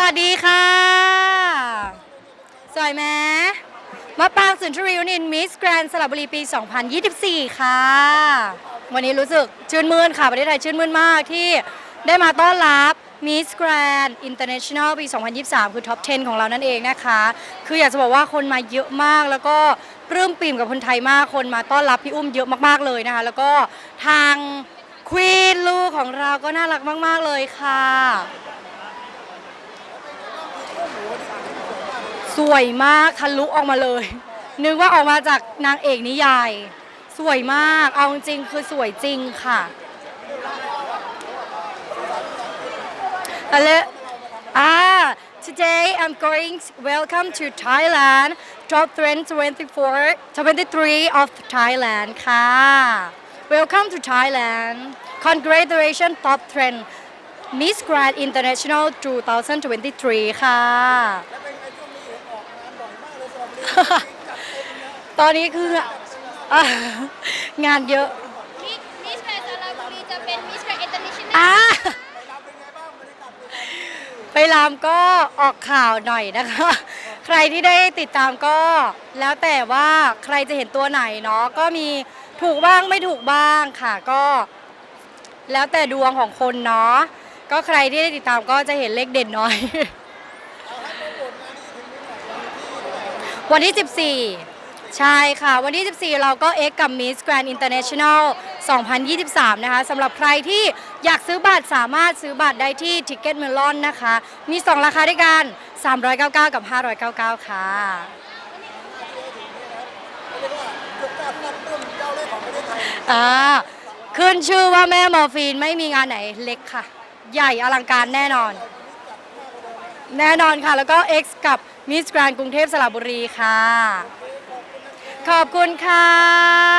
สวัสดีค่ะ สวยไหมมะปรางสุนทรีวนินมิสแกรนสระบุรีปี 2024 ค่ะ วันนี้รู้สึกชื่นมื่นค่ะ ประเทศไทยชื่นมื่นมากที่ได้มาต้อนรับมิสแกรนอินเตอร์เนชั่นแนลปี 2023 คือท็อป 10 ของเรานั่นเองนะคะ คืออยากจะบอกว่าคนมาเยอะมากแล้วก็ปลื้มปิ่มกับคนไทยมาก คนมาต้อนรับพี่อุ้มเยอะมากๆเลยนะคะ แล้วก็ทางควีนลูกของเราก็น่ารักมาก ๆ เลยค่ะ สวยมากทะลุออกมาเลย นึกว่าออกมาจากนางเอกนิยาย สวยมาก เอาจริงคือสวยจริงค่ะอะไรอ่า today I'm going welcome to Thailand top trend 24 23 of Thailand ค่ะ welcome to Thailand congratulations top trend Miss Grand International 2023 ค่ะตอนนี้คืออะงานเยอะมิสแกรนด์สระบุรีจะเป็นมิสแกรนด์อินเตอร์เนชั่นแนล อะไปรามก็ออกข่าวหน่อยนะคะ ใครที่ได้ติดตามก็ แล้วแต่ว่าใครจะเห็นตัวไหนเนาะก็มีถูกบ้างไม่ถูกบ้างค่ะก็ แล้วแต่ดวงของคนเนาะ ก็ใครที่ได้ติดตามก็จะเห็นเลขเด่นน้อย วันที่ 14 ใช่ค่ะ วันที่ 14 เราก็เอ็กกับ Miss Grand International 2023 นะคะสำหรับใครที่อยากซื้อบัตรสามารถซื้อบัตรได้ที่ Ticket Melon นะคะ มี 2 ราคาด้วยกัน 399 กับ 599 ค่ะ อ่า ขึ้นชื่อว่าแม่มอร์ฟีนไม่มีงานไหนเล็กค่ะ ใหญ่อลังการแน่นอน แน่นอนค่ะ แล้วก็ X กับมิสแกรนกรุงเทพสระบุรีค่ะ ขอบคุณค่ะ